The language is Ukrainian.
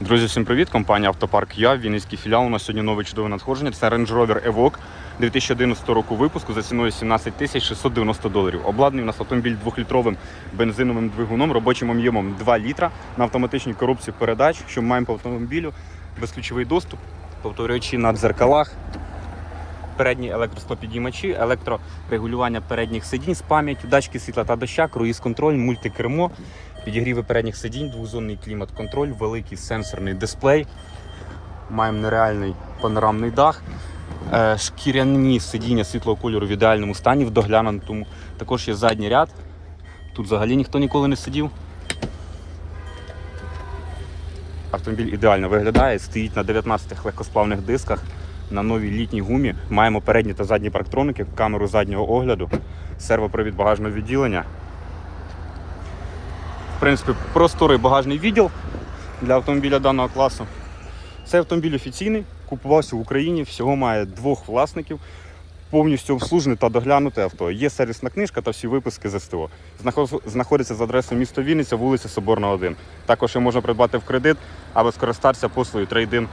Друзі, всім привіт! Компанія Автопарк Я, Вінницький філіал. У нас сьогодні нове чудове надходження. Це Range Rover Evoque 2011 року випуску за ціною 17 тисяч 690 доларів. Обладнаний у нас автомобіль 2-літровим бензиновим двигуном, робочим об'ємом 2 літра на автоматичній коробці передач, що маємо по автомобілю, безключовий доступ, повторюючи на дзеркалах. Передні електростопідіймачі, електрорегулювання передніх сидінь з пам'яттю, датчики світла та доща, круїз-контроль, мультикермо, підігріви передніх сидінь, двозонний клімат-контроль, великий сенсорний дисплей. Маємо нереальний панорамний дах, е, шкіряні сидіння світлого кольору в ідеальному стані, в доглянутому. Також є задній ряд. Тут взагалі ніхто ніколи не сидів. Автомобіль ідеально виглядає, стоїть на 19 легкосплавних дисках, на новій літній гумі. Маємо передні та задні парктроники, камеру заднього огляду, сервопривід багажного відділення. В принципі, просторий багажний відділ для автомобіля даного класу. Цей автомобіль офіційний, купувався в Україні, всього має двох власників. Повністю обслужене та доглянуте авто. Є сервісна книжка та всі виписки з СТО. Знаходиться за адресою місто Вінниця, вулиця Соборна 1. Також її можна придбати в кредит або скористатися послугою трейдин